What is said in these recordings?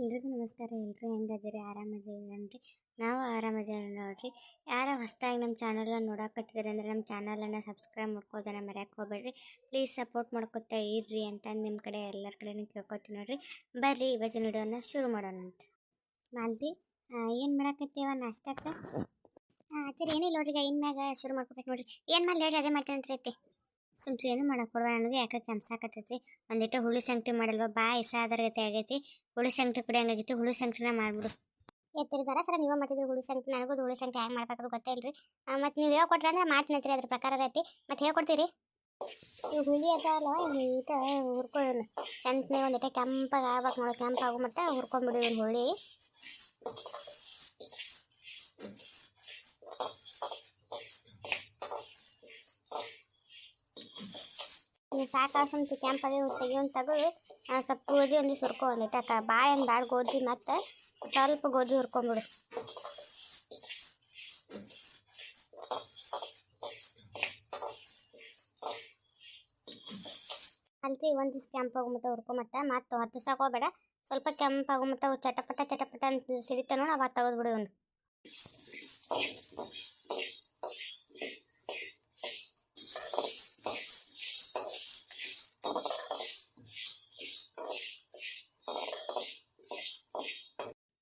ಎಲ್ರಿಗೂ ನಮಸ್ಕಾರ. ಎಲ್ಲರೂ ಹೆಂಗದಿರಿ ಆರಾಮದಿರಂತೆ ನಾವು ಆರಾಮದಿರಿ ನೋಡ್ರಿ. ಯಾರ ಹೊಸ್ದಾಗಿ ನಮ್ಮ ಚಾನಲ್ನ ನೋಡಕತ್ತಿದ್ರೆ ಅಂದ್ರೆ ನಮ್ಮ ಚಾನಲನ್ನು ಸಬ್ಸ್ಕ್ರೈಬ್ ಮಾಡ್ಕೋದನ್ನು ಮರ್ಯಾಕೆ ಹೋಗ್ಬೇಡ್ರಿ. ಪ್ಲೀಸ್ ಸಪೋರ್ಟ್ ಮಾಡ್ಕೊತಾ ಇರ್ರಿ ಅಂತ ನಿಮ್ಮ ಕಡೆ ಎಲ್ಲರ ಕಡೆನೂ ಕೇಳ್ಕೊತೀನಿ ನೋಡ್ರಿ. ಬರ್ರಿ, ಇವತ್ತಿನ ವಿಡಿಯೋನ ಶುರು ಮಾಡೋಣ ಅಂತ. ಮಾಲ್ತಿ ಏನು ಮಾಡಕತ್ತೀವ ನಾಷ್ಟಕ್ಕೆ? ಆಚರಿ ಏನಿಲ್ಲ ನೋಡ್ರಿ ಇನ್ಮ್ಯಾಗ ಶುರು ಮಾಡ್ಕೋಬೇಕು ನೋಡ್ರಿ. ಏನು ಮಾಡಿ ಹೇಳಿ ಅದೇ ಮಾಡ್ತೀನಿ ಅಂತ ಸುಮ್ಸಿ ಏನು ಮಾಡಕ್ಕೆ ನನಗೆ ಯಾಕೆ ಕೆಮ್ಸಾಕತ್ತೈತಿ ಒಂದಿಟ್ಟು ಹುಳಿ ಸಂಗಟಿ ಮಾಡಲ್ವ? ಬಾ ಗತಿ ಆಗೈತಿ. ಹುಳಿ ಸಂಗಟಿ ಕುಡಿ ಹಂಗಾಗಿತ್ತು ಹುಳಿ ಸಂಗಟಿನ ಮಾಡ್ಬಿಡು. ಎತ್ತಿರ್ತಾರ ಸರ, ನೀವೇ ಮಾಡಿದ್ರು ಹುಳಿ ಸಂಗಟಿ ನನಗೂ ಹುಳಿ ಸಂಗಟಿ ಹ್ಯಾಂಗೆ ಮಾಡ್ಬೇಕು ಗೊತ್ತೇ ಇಲ್ರಿ. ಮತ್ತು ನೀವು ಹೇಳ್ಕೊಟ್ರೆ ಅಂದ್ರೆ ಮಾಡ್ತೀನಿ ಅದ್ರ ಪ್ರಕಾರ ಐತಿ ಮತ್ತು ಹೇಳ್ಕೊಡ್ತೀರಿ? ಹುಳಿ ಅದಲ್ಲ ಈಗ ಹುರ್ಕೊ ಚಂದ ಒಂದಿಟ ಕೆಂಪಾಗಿ ಆಗ್ಬೇಕು ನೋಡಿ, ಕೆಂಪಾಗು ಮತ್ತು ಹುರ್ಕೊಂಡ್ಬಿಡಿ ಒಂದು ಹುಳಿ. ನೀವು ಸಾಕಾಸಂತ ಕೆಂಪಾಗಿ ತೆಗಿಯೋನ್ ತೆಗೆದು ಸ್ವಲ್ಪ ಗೋಧಿ ಒಂದು ಹುರ್ಕೊ ಒಂದಿಟ ಕ ಭಾಳ ಏನು ಭಾಳ ಗೋಧಿ ಮತ್ತು ಸ್ವಲ್ಪ ಗೋಧಿ ಹುರ್ಕೊಂಬಿಡು. ಅಲ್ತಿ ಒಂದು ದಿವ್ಸ ಕೆಂಪಾಗುಮಟ್ಟ ಹುರ್ಕೊಂಬತ್ತ ಮತ್ತು ಹತ್ತು ಸಾಕೋಬೇಡ ಸ್ವಲ್ಪ ಕೆಂಪಾಗುಮಟ್ಟ ಚಟಪಟ ಚಟಪಟ ಅಂತ ಸಿಡಿತ ನೋಡಿ, ಅವಾಗ ತೆಗೆದ್ಬಿಡು ಇವನು.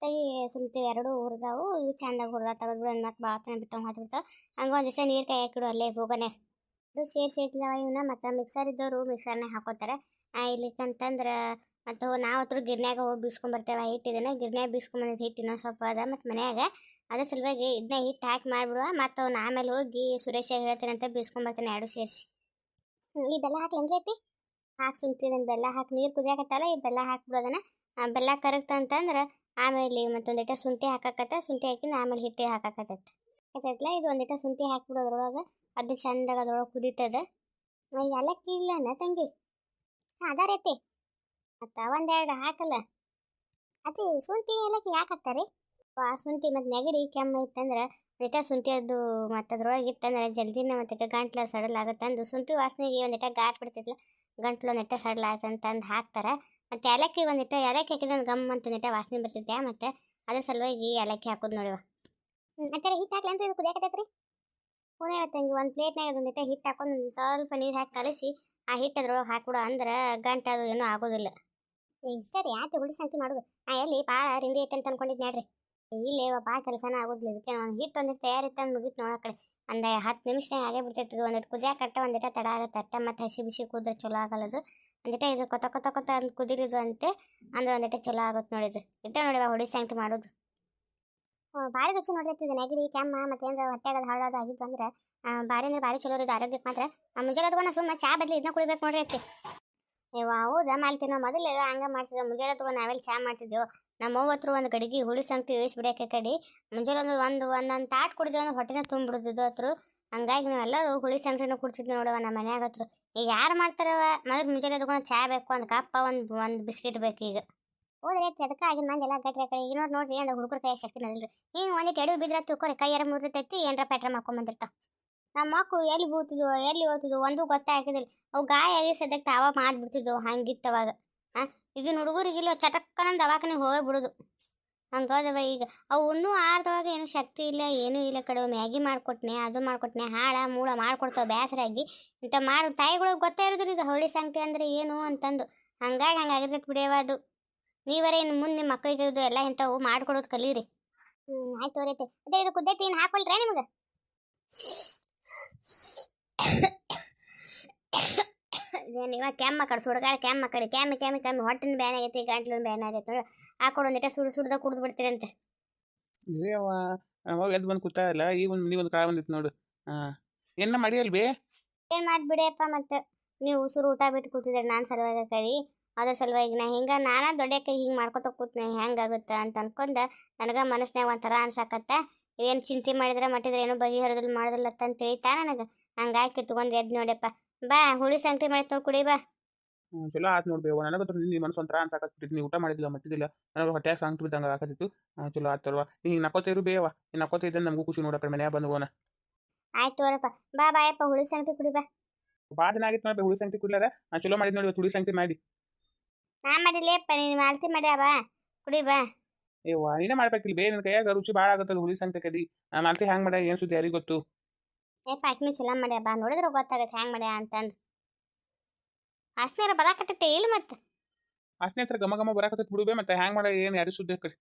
ತೆಗಿ ಸುಮ್ತಿ ಎರಡು ಹುರಿದಾವು, ಇವು ಚಂದಾಗ ಹುರಿದ ತೆಗೆದ್ಬಿಡು ಮತ್ತು ಭಾಳ ಬಿಟ್ಟು ಹಾಕ್ಬಿಡ್ತಾವ ಹಂಗೆ ಒಂದು ದಿವಸ ನೀರು ಕೈ ಹಾಕಿಡು ಅಲ್ಲೇ ಹೋಗನೆ ಇದು ಸೇರಿಸಿ ಇಟ್ಟಿದಾವ ಇವನ್ನ ಮತ್ತೆ ಮಿಕ್ಸರ್ ಇದ್ದವರು ಮಿಕ್ಸರ್ನೇ ಹಾಕೋತಾರೆ. ಇಲ್ಲಿಕ್ಕಂತಂದ್ರೆ ಮತ್ತು ನಾವು ಹತ್ರ ಗಿರ್ನ್ಯಾಗ ಹೋಗಿ ಬೀಸ್ಕೊಂಬರ್ತೇವೆ ಹಿಟ್ಟು ಇದನ್ನ. ಗಿರ್ನ್ಯಾಗ ಬೀಸ್ಕೊಂಬಂದಿದ್ದು ಹಿಟ್ಟು ಇನ್ನೊಂದು ಸ್ವಲ್ಪ ಅದ, ಮತ್ತು ಮನ್ಯಾಗ ಅದ್ರ ಸಲುವಾಗಿ ಇದನ್ನ ಹಿಟ್ಟು ಹಾಕಿ ಮಾಡಿಬಿಡುವ. ಮತ್ತು ಅವ್ನು ಆಮೇಲೆ ಹೋಗಿ ಸುರೇಶ ಹೇಳ್ತೀನಿ ಅಂತ ಬೀಸ್ಕೊಂಬರ್ತಾನೆ ಎರಡು ಸೇರಿಸಿ. ಈ ಬೆಲ್ಲ ಹಾಕ್ಲೇನ್ರಿ ಐತಿ ಹಾಕಿ ಸುಮ್ತಿದ್ದೀನಿ ಬೆಲ್ಲ ಹಾಕಿ, ನೀರು ಕುದಿಯಾಕತ್ತಲ್ಲ, ಈ ಬೆಲ್ಲ ಹಾಕ್ಬಿಡೋದನ್ನ ಬೆಲ್ಲ ಕರಗ್ತ ಅಂತಂದ್ರೆ ಆಮೇಲೆ ಮತ್ತೊಂದಿಟ ಶುಂಠಿ ಹಾಕಾಕತ್ತ, ಶುಂಠಿ ಹಾಕಿಂದ ಆಮೇಲೆ ಹಿಟ್ಟೆ ಹಾಕಾಕತ್ತೈತೆ ಆಯ್ತಲ್ಲ ಇದು ಒಂದಿಟ ಶುಂಠಿ ಹಾಕ್ಬಿಡೋದ್ರೊಳಗೆ ಅದು ಚಂದಾಗ ಅದ್ರೊಳಗೆ ಕುದೀತದ. ಏಲಕ್ಕಿ ಇಲ್ಲನ ತಂಗಿ? ಅದಾರೈತಿ ಮತ್ತು ಒಂದೆರಡು ಹಾಕಲ್ಲ. ಅದು ಶುಂಠಿ ಏಲಕ್ಕಿ ಯಾಕೆ ಹಾಕ್ತಾರೆ? ಆ ಶುಂಠಿ ಮತ್ತು ನೆಗಡಿ ಕೆಮ್ಮು ಇತ್ತಂದ್ರೆ ಒಂದಿಟ ಶುಂಠಿ ಅದು ಮತ್ತು ಅದ್ರೊಳಗೆ ಇತ್ತಂದ್ರೆ ಜಲ್ದಿನ ಮತ್ತು ಗಂಟ್ಲು ಸಡಲ್ ಆಗುತ್ತೆ ಅಂದು ಶುಂಠಿ ವಾಸನೆಗೆ ಒಂದಿಟ ಗಾಟ್ ಬಿಡ್ತೈತಲ್ಲ ಗಂಟ್ಲು ಒಂದಿಟ ಸಡಲ್ ಆಯ್ತಂತಂದು ಹಾಕ್ತಾರೆ. ಮತ್ತು ಏಲಕ್ಕಿ ಒಂದಿಟ್ಟ ಏಲಕ್ಕಿ ಹಾಕಿದ್ರೆ ಒಂದು ಗಮ್ ಅಂತ ಒಂದಿಟ ವಾಸನೆ ಬರ್ತೈತೆ ಮತ್ತು ಅದ್ರ ಸಲುವಾಗಿ ಏಲಕ್ಕಿ ಹಾಕೋದು ನೋಡುವ. ಮತ್ತೆ ಹಿಟ್ಟು ಹಾಕ್ಲಿ ಅಂತ ಇದು ಕುದಿಯಾಕತ್ತೈತ್ರಿ ಪುಣೆ ಹಿಂಗೆ ಒಂದು ಪ್ಲೇಟ್ನಾಗ ಅದೊಂದಿಟ್ಟ ಹಿಟ್ಟು ಹಾಕೊಂಡು ಒಂದು ಸ್ವಲ್ಪ ನೀರು ಹಾಕಿ ಕಲಸಿ ಆ ಹಿಟ್ಟು ಅದ್ರೊಳಗೆ ಹಾಕ್ಬಿಡು. ಅಂದ್ರೆ ಗಂಟು ಅದು ಏನೂ ಆಗೋದಿಲ್ಲ. ಈಗ ರೀ ಯಾಕೆ ಹುಳಿ ಸಂಖ್ಯೆ ಮಾಡೋದು. ನಾ ಎಲ್ಲಿ? ಭಾಳ ರಿಂದಿ ಐತೆ ಅಂತ ಅಂದ್ಕೊಂಡಿದ್ದು ನೋಡ್ರಿ. ಇಲ್ಲೇ ಭಾಳ ಕೆಲಸನ ಆಗೋದಿಲ್ಲ. ಇದಕ್ಕೆ ಒಂದು ಹಿಟ್ಟು ಒಂದಿಷ್ಟು ತಯಾರಿತ್ತು ಅಂತ ಮುಗಿತು ನೋಡೋ ಕಡೆ. ಒಂದು ಹತ್ತು ನಿಮಿಷನಾಗ ಆಗೇ ಬಿಡ್ತಿರ್ತದೆ. ಒಂದಿಟ್ಟು ಕುದಿಯಾಕ ಒಂದಿಟ್ಟ ಒಂದಿಟ ತಡ ಆಗುತ್ತೆ. ಅಟ್ಟ ಮತ್ತು ಹಸಿ ಬಿಸಿ ಕೂದ್ರೆ ಚಲೋ ಆಗಲ್ಲದು. ಒಂದಿಟ ಇದು ಕೊತ ಕೊತ ಕೊತ ಅಂತ ಕುದಿರಿದು ಅಂತೆ, ಅಂದ್ರೆ ಒಂದಿಟ ಚಲೋ ಆಗುತ್ತೆ ನೋಡಿದ್ದು ಇಟ್ಟ ನೋಡಿವ ಹುಳಿ ಸಂಗಟಿ ಮಾಡೋದು. ಭಾರಿ ರುಚಿ ನೋಡಿರ್ತಿದ್ದೆ ನೆಗಡಿ ಕೆಮ್ಮ ಮತ್ತೆ ಏನಾರ ಹೊಟ್ಟೆಗೆ ಹಾಳೋದು ಆಗಿತ್ತು ಅಂದ್ರೆ ಭಾರಿ ಅಂದ್ರೆ ಭಾರಿ ಚಲೋ ಇರೋದು ಆರೋಗ್ಯಕ್ಕೆ ಮಾತ್ರ. ಮುಂಜಾನೆ ತಗೊಂಡು ಸುಮ್ಮನೆ ಚಾ ಬದಲಿ ಇದನ್ನ ಕುಡಿಬೇಕು ನೋಡ್ರಿ ಅತ್ತಿ ನೀವು ಹೌದಾ ಮಾಲ್ತಿ ನಾವು ಮೊದಲೆಲ್ಲ ಹಂಗ ಮಾಡ್ತಿದ್ದೆವು ಮುಂಜಾನೆ ತಗೊಂಡು ನಾವೆಲ್ಲ ಚಾ ಮಾಡ್ತಿದ್ದೆವು ನಮ್ಮ ಅವ್ವ ಹತ್ರ ಒಂದು ಗಡಿಗೆ ಹುಳಿ ಸಂಕ್ತಿ ಇಳಿಸ್ಬಿಡಕ್ಕೆ ಬಿಡೋಕೆ ಕಡಿ. ಮುಂಜಾನೆ ಒಂದು ಒಂದು ಒಂದೊಂದು ತಾಟ್ ಕುಡಿದ್ವಿ ಅಂದ್ರೆ ಹೊಟ್ಟೆನ ತುಂಬಿಡ್ತಿದ್ದು ಹತ್ರ ಹಂಗಾಗಿ ನಾವೆಲ್ಲರೂ ಹುಳಿ ಸಂಗಟಿನ ಕುಡ್ತಿದ್ವಿ ನೋಡವ ನಮ್ಮ ಮನ್ಯಾಗ ಹತ್ರ. ಈಗ ಯಾರು ಮಾಡ್ತಾರವ ಮೊದಲು ಮುಂಜಾನೆ ಎದ್ಕೊಂಡು ಚಾ ಬೇಕು, ಒಂದು ಕಪ್ಪ, ಒಂದು ಒಂದು ಬಿಸ್ಕಿಟ್ ಬೇಕು ಈಗ. ಹೋದ್ರೆ ಅದಕ್ಕೆ ಆಗಿನ ಮಂದಿಲ್ಲ ಗಟ್ರೆ ಕಡೆ ಈಗ ನೋಡಿ ನೋಡ್ರಿ ಅಂದ್ರೆ ಹುಡುಗರ ಕೈ ಶಕ್ತಿ ನಲ್ರಿ ಹಿಂಗೆ ಒಂದಿಟ್ಟು ಎಡವು ಬಿದ್ರೆ ತುಕೋರಿ ಕೈ ಯಾರ ಮುರಿತೈತಿ ಏನರ ಪೆಟ್ರ ಮಾಡ್ಕೊಂಬಂದಿರ್ತಾವ ನಮ್ಮ ಮಕ್ಕಳು ಎಲ್ಲಿ ಬೂತಿದ್ವು, ಎಲ್ಲಿ ಓದ್ತಿದ್ವು ಒಂದು ಗೊತ್ತಾಗಿದ್ದಿಲ್ಲ ಅವು ಗಾಯ ಆಗಿ ಸದ್ಯಕ್ಕೆ ತಾವ ಮಾಡಿಬಿಡ್ತಿದ್ವು ಹಂಗಿತ್ತವಾಗ ಹಾಂ ಈಗಿನ ಹುಡುಗರಿಗಿಲ್ಲ ಚಟಕ್ಕನ ಹೋಗೇ ಹೋಗ್ಬಿಡುದು. ಹಂಗೋದವ ಈಗ. ಅವು ಇನ್ನೂ ಆರ್ದೊಳಗೆ ಏನು ಶಕ್ತಿ ಇಲ್ಲ, ಏನೂ ಇಲ್ಲ ಕಡೆ. ಮ್ಯಾಗಿ ಮಾಡಿಕೊಟ್ನೆ, ಅದು ಮಾಡಿಕೊಟ್ನೆ ಹಾಡ ಮೂಳ ಮಾಡ್ಕೊಡ್ತಾವೆ ಬೇಸರಾಗಿ ಇಂಥ ಮಾಡಿ, ತಾಯಿಗಳಿಗೆ ಗೊತ್ತೇ ಇರೋದ್ರಿ ಇದು ಹೋಳಿ ಸಂಖ್ಯೆ ಅಂದರೆ ಏನು ಅಂತಂದು. ಹಂಗಾಗಿ ಹಂಗೆ ಆಗಿರ್ತೈತೆ ಬಿಡಿಯವ ಅದು. ನೀವರೇ ಇನ್ನು ಮುಂದೆ ನಿಮ್ಮ ಮಕ್ಕಳಿಗೆ ಇದು ಎಲ್ಲ ಇಂಥವು ಮಾಡ್ಕೊಡೋದು ಕಲೀರಿ. ಹ್ಞೂ ಆಯ್ತು ತೋರೈತೆ ಅದೇ ಇದು ಕುದ್ದೆ ಏನು ಹಾಕೊಳ್ರೆ ನಿಮಗೆ? ನೀವ ಕೆಮ್ಮ ಕಡೆ ಸುಡ್ಗಾಡ ಕೆಮ್ಮ ಕಡೆ ಕ್ಯಾಮ್ ಕ್ಯಾಮ್ ಕೆಮ್ಮಿ ಹೊಟ್ಟಿನ ಬ್ಯಾನ್ ಆಗೈತಿ ಗಂಟ್ಲಿನ ಬ್ಯಾನ್ ಆಗೈತಿ ನೋಡಿ. ಹಾಕೊಂಡು ಒಂದಿಟ ಸುಡು ಸುಡ್ದ ಕುಡ್ದು ಬಿಡ್ತೀರಂತೆ ಅವಾಗ ಎದ್ದು ಬಂದು ಕೂತಾಯಿಲ್ಲ ಈಗ ಒಂದು ಮನೆ ಒಂದು ಕಾಲ ಬಂದಿತ್ತು ನೋಡು. ಹಾಂ ಏನ ಮಾಡಿ ಅಲ್ಬಿ? ಏನು ಮಾಡಿಬಿಡಿಯಪ್ಪ ಮತ್ತೆ ನೀವು ಉಸಿರು ಊಟ ಬಿಟ್ಟು ಕೂತಿದ್ರೆ ನಾನು ಸಲುವಾಗಿ ಕರಿ ಅದ್ರ ಸಲುವಾಗಿ ನಾ ಹಿಂಗೆ ನಾನಾ ದೊಡ್ಡಕ್ಕೆ ಹಿಂಗೆ ಮಾಡ್ಕೊತ ಕೂತ್ನೆ ಹೆಂಗಾಗುತ್ತೆ ಅಂತ ಅನ್ಕೊಂಡ ನನಗೆ ಮನಸ್ನ್ಯಾಗ ಒಂಥರ ಅನ್ಸಾಕತ್ತ. ಏನು ಚಿಂತೆ ಮಾಡಿದ್ರೆ ಮಟ್ಟಿದ್ರೆ ಏನೋ ಬಗೆಹರೋದಿಲ್ಲ ಮಾಡೋದಿಲ್ಲ ಅಂತ ತಿಳಿತಾ ನನಗೆ. ಹಂಗಾಗಿ ಕಿತ್ಕೊಂಡು ಎದ್ದು ನೋಡ್ಯಪ್ಪ. ಬಾ ಹುಳಿ ಸಂಗಟಿ ಮಾಡಿ ತೊಗೊಂಡು ಕುಡಿ ಬಾ. ಚಲೋ ಆತು ನೋಡ್ಬೇವ ನನಗಂತೂ ನಿನ್ನ ಮನಸ್ಸು ಒಂಥರ ಅನ್ಸಾಕತ್ತಿತ್ತು ನೀ ಊಟ ಮಾಡಿದಿಲ್ಲ ಮಟ್ಟಿದಿಲ್ಲ ನನಗೆ ಹೊಟ್ಟೆಯಾಗ ಸಾಂಗ್ ಬಿದ್ದಂಗೆ ಆಗತ್ತಿತ್ತು ಚಲೋ ಆತಲ್ವ ನೀನು ನಕ್ಕೋತ ಇರು ಬೇವ ನೀನು ನಕ್ಕೋತ ಇದ್ದ ನಮಗೂ ಖುಷಿ ನೋಡಕ್ಕೆ ಮನೆಯ ಮನ್ಯಾಗ ಬಂದು ಹೋಗೋಣ. ಆಯ್ತು ತೋರಪ್ಪ ಬಾ ಬಾಯಪ್ಪ ಹುಳಿ ಸಂಗಟಿ ಕುಡಿ ಬಾ. ಭಾಳ ದಿನ ಆಗಿತ್ತು ನೋಡಿ ಹುಳಿ ಸಂಗತಿ ಕುಡ್ಲಾರ ನಾನು ಚಲೋ ಮಾಡಿದ್ ನೋಡಿ ಹುಳಿ ಸಂಗತಿ ಮಾಡಿ. ನಾ ಮಾಡಿಲ್ಲಪ್ಪ ನೀನು ಮಾಡ್ತಿ ಬಾ ಕುಡಿ ಬಾ. ಏವಾ ನೀನೇ ಮಾಡ್ಬೇಕಿಲ್ಲ ಬೇ ನಿನ್ನ ಕೈಯಾಗ ರುಚಿ ಭಾಳ ಆಗತ್ತದ ಹುಳಿ ಸಂಗತಿ ಕದಿ ಮಾಲ್ತಿ ಹ್ಯಾಂಗ್ ಮಾಡ ಏನ್ ಸುದ್ದಿ ಯಾರಿಗೆ ಗೊತ್ತು? ಏ ಪಾಟ್ನಿ ಚಲೋ ಮಾಡ್ಯ ಬಾ ನೋಡಿದ್ರೆ ಗೊತ್ತಾಗತ್ತೆ ಹ್ಯಾಂಗ್ ಮಾಡ್ಯ ಅಂತಂದು. ವಾಸನೆ ಬರಾಕತ್ತೈತೆ ಇಲ್ಲ ಮತ್ತೆ? ಹತ್ರ ಗಮ ಗಮ ಬರಾಕತ್ತೈತೆ ಮತ್ತೆ ಹ್ಯಾಂಗ್ ಮಾಡ ಏನು ಯಾರು ಸುದ್ದಿ ಕಡೆ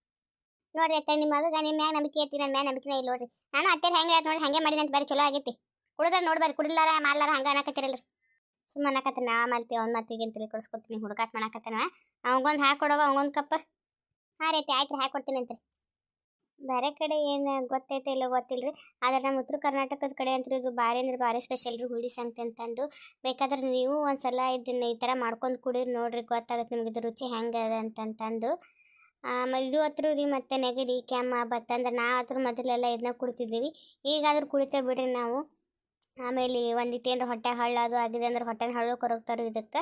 ನೋಡ್ರಿ ಅತ್ತೆ ನಿಮ್ಮ ಮಗ ನಿಮ್ಮ ಮ್ಯಾಗ ನಂಬಿಕೆ ಐತಿ ನನ್ನ ಮ್ಯಾಗ ನಂಬಿಕೆ ಇಲ್ಲ ನೋಡ್ರಿ. ನಾನು ಅತ್ತೆ ಹೆಂಗೆ ನೋಡಿ ಹಂಗೆ ಮಾಡಿದ ಅಂತ ಬೇರೆ ಚಲೋ ಆಗೈತಿ. ಕುಡಿದ್ರೆ ನೋಡ್ಬಾರಿ ಕುಡಿಲಾರ ಮಾಡ್ಲಾರ ಹಂಗ ಅನ್ನಕತ್ತಿರಲ್ರಿ ಸುಮ್ಮನೆ ಅನ್ನಕತ್ತ ನಾ ಮಾಡ್ತೀವಿ ಅವ್ನ ಮಾತಿಗೆ ಅಂತ ಕೊಡಿಸ್ಕೊತೀನಿ ಹುಡುಕಾಟ ಮಾಡಕತ್ತನ ಅವಂಗೊಂದು ಹಾಕೊಡವ ಅವಂಗೊಂದು ಕಪ್ಪ. ಹಾಂ ರೀತಿ ಆಯ್ತು ಹಾಕೊಡ್ತೀನಿ ಅಂತ ಬೇರೆ ಕಡೆ ಏನು ಗೊತ್ತೈತೆ ಇಲ್ಲ ಗೊತ್ತಿಲ್ರಿ. ಆದರೆ ನಮ್ಮ ಉತ್ತರ ಕರ್ನಾಟಕದ ಕಡೆ ಅಂತೂ ಇದು ಭಾರಿ ಅಂದ್ರೆ ಭಾರಿ ಸ್ಪೆಷಲ್ ರೀ ಹುಳಿ ಸಂತೆ ಅಂತಂದು. ಬೇಕಾದ್ರೆ ನೀವು ಒಂದ್ಸಲ ಇದನ್ನ ಈ ಥರ ಮಾಡ್ಕೊಂಡು ಕುಡೀರಿ ನೋಡ್ರಿ ಗೊತ್ತಾಗುತ್ತೆ ನಿಮ್ಗೆ ಇದು ರುಚಿ ಹೆಂಗೆ ಅದ ಅಂತಂತಂದು ಇದು ಹತ್ರ ರೀ ಮತ್ತೆ ನೆಗಡಿ, ಕೆಮ್ಮ ಬತ್ತಂದ್ರೆ ನಾವು ಹತ್ರ ಮೊದಲೆಲ್ಲ ಇದನ್ನ ಕುಡಿತಿದ್ದೀವಿ. ಈಗಾದ್ರೂ ಕುಡಿತೇವೆ ಬಿಡ್ರಿ ನಾವು. ಆಮೇಲೆ ಒಂದಿಟ್ಟು ಅಂದ್ರೆ ಹೊಟ್ಟೆ ಹಳ್ಳ ಅದು ಆಗಿದೆ ಅಂದ್ರೆ ಹೊಟ್ಟೆನ ಹಳ್ಳು ಕೊರಗ್ತಾರೆ ಇದಕ್ಕೆ.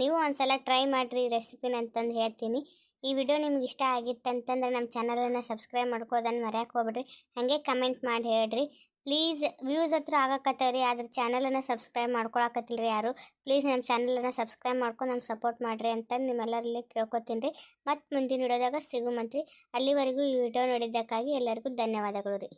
ನೀವು ಒಂದ್ಸಲ ಟ್ರೈ ಮಾಡಿರಿ ರೆಸಿಪಿನ ಅಂತಂದು ಹೇಳ್ತೀನಿ. ಈ ವಿಡಿಯೋ ನಿಮ್ಗೆ ಇಷ್ಟ ಆಗಿತ್ತು ಅಂತಂದ್ರೆ ನಮ್ಮ ಚಾನಲನ್ನು ಸಬ್ಸ್ಕ್ರೈಬ್ ಮಾಡ್ಕೋದನ್ನು ಮರ್ಯಾಕೆ ಹೋಗ್ಬಿಡ್ರಿ. ಹಾಗೆ ಕಮೆಂಟ್ ಮಾಡಿ ಹೇಳ್ರಿ. ಪ್ಲೀಸ್ ವ್ಯೂಸ್ ಹತ್ರ ಆಗಕತ್ತವ್ರಿ, ಆದ್ರೆ ಚಾನಲನ್ನು ಸಬ್ಸ್ಕ್ರೈಬ್ ಮಾಡ್ಕೊಳಕತ್ತಿಲ್ಲ ರೀ ಯಾರು. ಪ್ಲೀಸ್ ನಮ್ಮ ಚಾನಲನ್ನು ಸಬ್ಸ್ಕ್ರೈಬ್ ಮಾಡ್ಕೊಂಡು ನಮ್ಗೆ ಸಪೋರ್ಟ್ ಮಾಡಿರಿ ಅಂತ ನಿಮ್ಮೆಲ್ಲರಲ್ಲಿ ಕೇಳ್ಕೊತೀನಿ. ರೀ ಮತ್ತು ಮುಂದಿನ ವಿಡಿಯೋದಾಗ ಸಿಗುಮಂತ್ರಿ. ಅಲ್ಲಿವರೆಗೂ ಈ ವಿಡಿಯೋ ನೋಡಿದ್ದಕ್ಕಾಗಿ ಎಲ್ಲರಿಗೂ ಧನ್ಯವಾದಗಳು ರೀ.